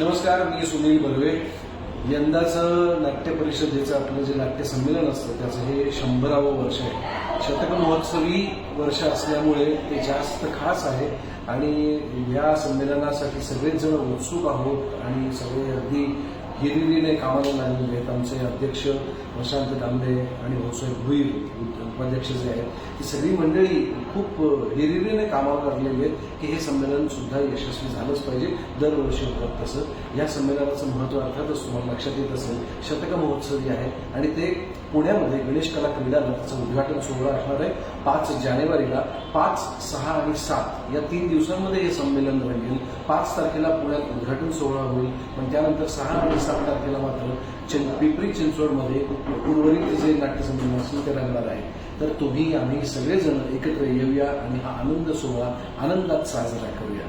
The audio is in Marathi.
नमस्कार मी सुनील बर्वे. यंदाचं नाट्य परिषदेचं आपलं जे नाट्य संमेलन असतं त्याचं हे शंभरावं वर्ष आहे. शतक महोत्सवी वर्ष असल्यामुळे ते जास्त खास आहे आणि या संमेलनासाठी सगळेच जण उत्सुक आहोत आणि सगळे अगदी हिरिरीने कामाला लागलेले आहेत. आमचे अध्यक्ष प्रशांत दामले आणि भाऊसाहेब भुईर उपाध्यक्ष जे आहेत ही सगळी मंडळी खूप हिरिरीने कामाला लागलेली आहेत की हे संमेलन सुद्धा यशस्वी झालंच पाहिजे. दरवर्षी होतात तसं. या संमेलनाचं महत्त्व अर्थातच तुम्हाला लक्षात येत असेल शतक जे आहे आणि ते पुण्यामध्ये गणेश कला क्रीडाला त्याचं उद्घाटन सोहळा असणार आहे. पाच जानेवारीला पाच सहा आणि सात या तीन दिवसांमध्ये हे संमेलन रंगेल. पाच तारखेला पुण्यात उद्घाटन सोहळा होईल. पण त्यानंतर सहा आणि सात तारखेला मात्र चिं पिंपरी चिंचवडमध्ये उर्वरित जे नाट्यसंमेलन असेल ते रंगणार आहे. तर तुम्ही आम्ही सगळेजण एकत्र येऊया आणि हा आनंद सोहळा आनंदात साजरा करूया.